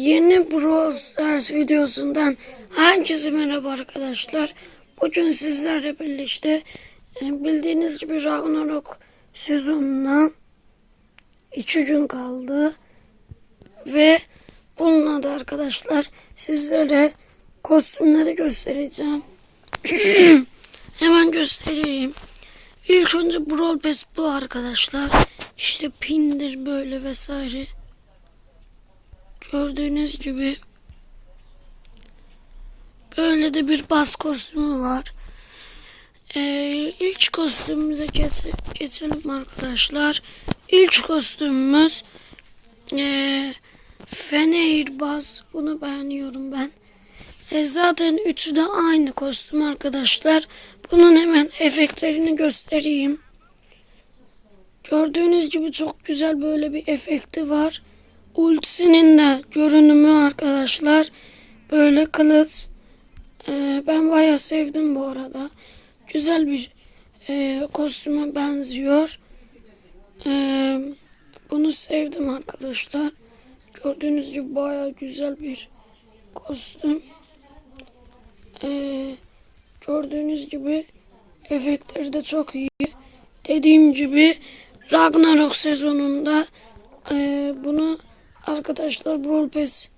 Yeni Brawl Stars videosundan herkese merhaba arkadaşlar. Bugün sizlerle birlikte e, bildiğiniz gibi Ragnarok sezonuna 2 gün kaldı. Ve bununla da arkadaşlar sizlere kostümleri göstereceğim. Hemen göstereyim. İlk önce Brawl Pass bu arkadaşlar. İşte pindir böyle vesaire. Gördüğünüz gibi böyle de bir bas kostümü var. Ee, ilk kostümümüze geç- geçelim arkadaşlar. İlk kostümümüz ee, Feneirbaz. Bunu beğeniyorum ben. E, zaten üçü de aynı kostüm arkadaşlar. Bunun hemen efektlerini göstereyim. Gördüğünüz gibi çok güzel böyle bir efekti var. Ultisinin de görünümü arkadaşlar. Böyle kılıç. Ee, ben bayağı sevdim bu arada. Güzel bir e, kostüme benziyor. Ee, bunu sevdim arkadaşlar. Gördüğünüz gibi bayağı güzel bir kostüm. Ee, gördüğünüz gibi efektleri de çok iyi. Dediğim gibi Ragnarok sezonunda e, bunu arkadaşlar Brawl Pass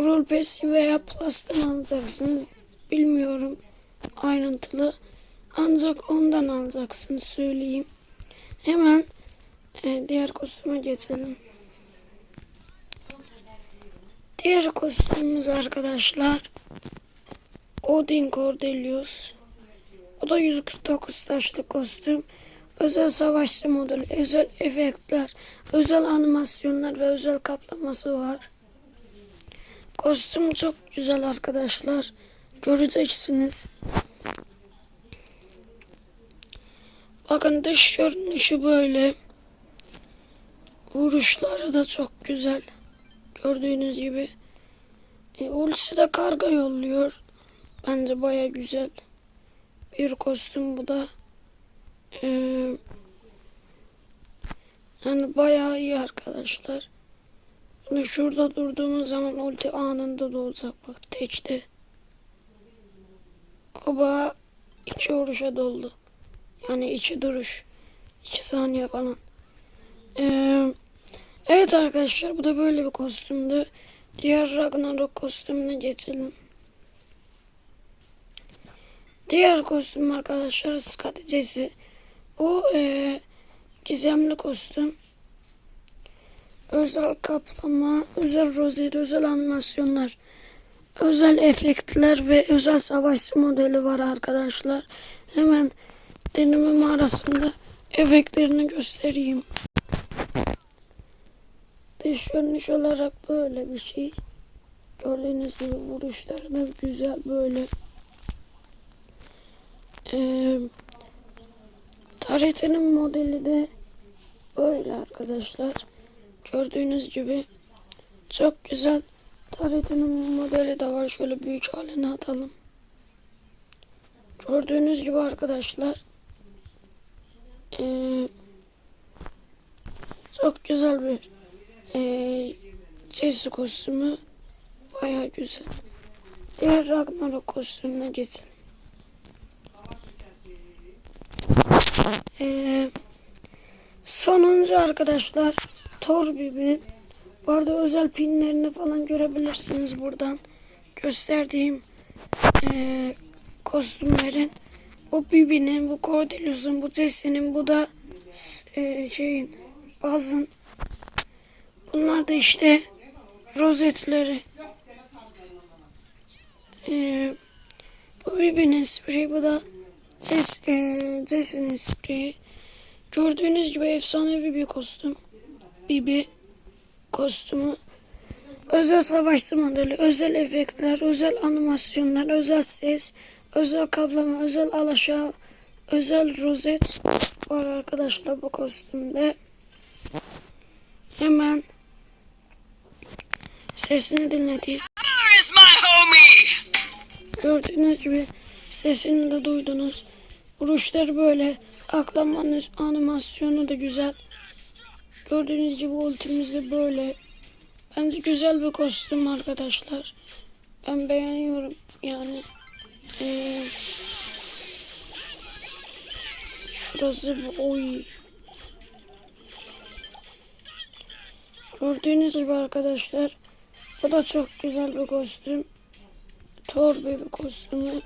Brawl Pass veya Plus'tan alacaksınız. Bilmiyorum ayrıntılı. Ancak ondan alacaksınız söyleyeyim. Hemen e, diğer kostüme geçelim. Diğer kostümümüz arkadaşlar Odin Cordelius. O da 149 taşlı kostüm. Özel savaşçı modeli, özel efektler, özel animasyonlar ve özel kaplaması var. Kostüm çok güzel arkadaşlar. Göreceksiniz. Bakın dış görünüşü böyle. Vuruşları da çok güzel. Gördüğünüz gibi. E, ultisi de karga yolluyor. Bence baya güzel bir kostüm bu da. Ee, yani bayağı iyi arkadaşlar. Yani şurada durduğumuz zaman ulti anında da olacak bak tekte. Oba iki vuruşa doldu. Yani iki duruş. iki saniye falan. Ee, evet arkadaşlar bu da böyle bir kostümdü. Diğer Ragnarok kostümüne geçelim. Diğer kostüm arkadaşlar Skaticesi. O e, gizemli kostüm. Özel kaplama, özel rozet, özel animasyonlar, özel efektler ve özel savaşçı modeli var arkadaşlar. Hemen deneme mağarasında efektlerini göstereyim. Dış görünüş olarak böyle bir şey. Gördüğünüz gibi vuruşları da güzel böyle. Ee, Taretinin modeli de böyle arkadaşlar. Gördüğünüz gibi çok güzel Taretinin modeli de var. Şöyle büyük haline atalım. Gördüğünüz gibi arkadaşlar ee, çok güzel bir ee, Jesse kostümü baya güzel. Diğer Ragnarok kostümüne geçelim. Ee, sonuncu arkadaşlar Thor Bibi. Bu arada özel pinlerini falan görebilirsiniz buradan. Gösterdiğim ee, kostümlerin. Bu Bibi'nin, bu Cordelius'un, bu Jesse'nin, bu da ee, şeyin, Baz'ın. Bunlar da işte rozetleri. Ee, bu Bibi'nin spreyi, bu da Jess, e, spreyi. Gördüğünüz gibi efsanevi bir kostüm. Bibi kostümü. Özel savaşçı modeli, özel efektler, özel animasyonlar, özel ses, özel kaplama, özel alaşağı, özel rozet var arkadaşlar bu kostümde. Hemen sesini homie? Gördüğünüz gibi sesini de duydunuz. Vuruşları böyle. Aklama animasyonu da güzel. Gördüğünüz gibi ultimiz de böyle. Bence güzel bir kostüm arkadaşlar. Ben beğeniyorum yani. Ee, şurası bu oy. Gördüğünüz gibi arkadaşlar. Bu da çok güzel bir kostüm. Thor bir kostümü.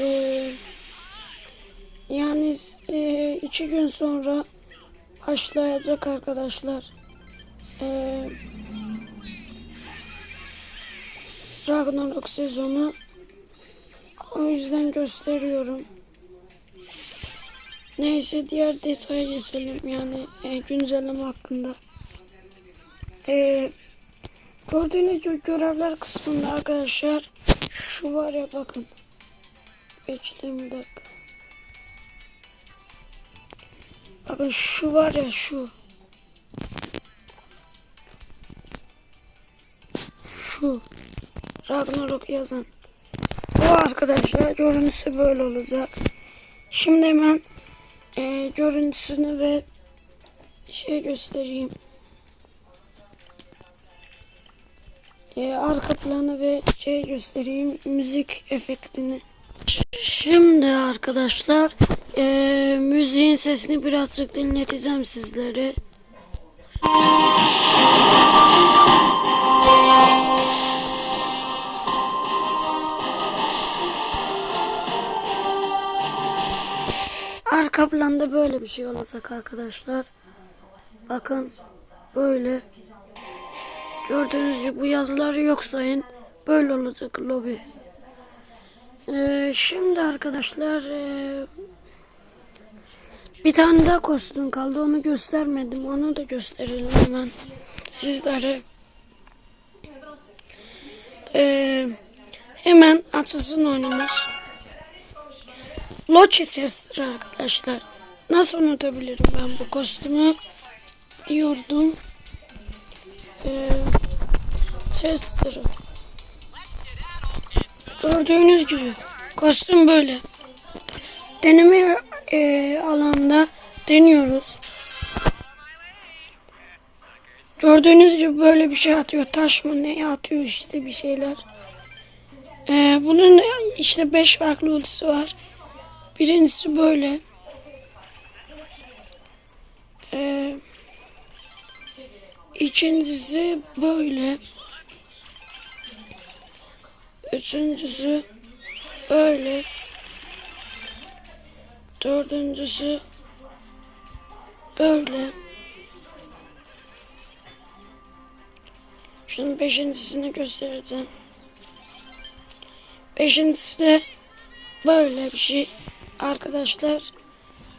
Ee, yani e, iki gün sonra başlayacak arkadaşlar. Ee, Ragnarok sezonu. O yüzden gösteriyorum. Neyse diğer detaya geçelim yani e, güncelleme hakkında. E, gördüğünüz görevler kısmında arkadaşlar şu var ya bakın. Bekleyin bir dakika. Bakın şu var ya şu. Şu. Ragnarok yazan. Bu arkadaşlar görüntüsü böyle olacak. Şimdi hemen e, görüntüsünü ve şey göstereyim. E, arka planı ve şey göstereyim. Müzik efektini. Şimdi arkadaşlar e, müziğin sesini birazcık dinleteceğim sizlere. Arka planda böyle bir şey olacak arkadaşlar. Bakın böyle. Gördüğünüz gibi bu yazıları yok sayın. Böyle olacak lobi. Ee, şimdi arkadaşlar ee, bir tane daha kostüm kaldı. Onu göstermedim. Onu da gösterelim hemen sizlere. Ee, hemen açılsın oyunumuz. Loki sesleri arkadaşlar. Nasıl unutabilirim ben bu kostümü diyordum. Ee. Gördüğünüz gibi kostüm böyle. Deneme e, alanda deniyoruz. Gördüğünüz gibi böyle bir şey atıyor. Taş mı ne atıyor işte bir şeyler. Ee, bunun işte beş farklı ultisi var. Birincisi böyle. Ee, ikincisi böyle. Üçüncüsü böyle. Dördüncüsü böyle. Şunun beşincisini göstereceğim. Beşincisi de böyle bir şey. Arkadaşlar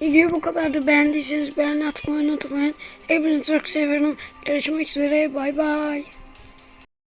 video bu kadardı. Beğendiyseniz beğeni atmayı unutmayın. Hepinizi çok seviyorum. Görüşmek üzere. Bay bay.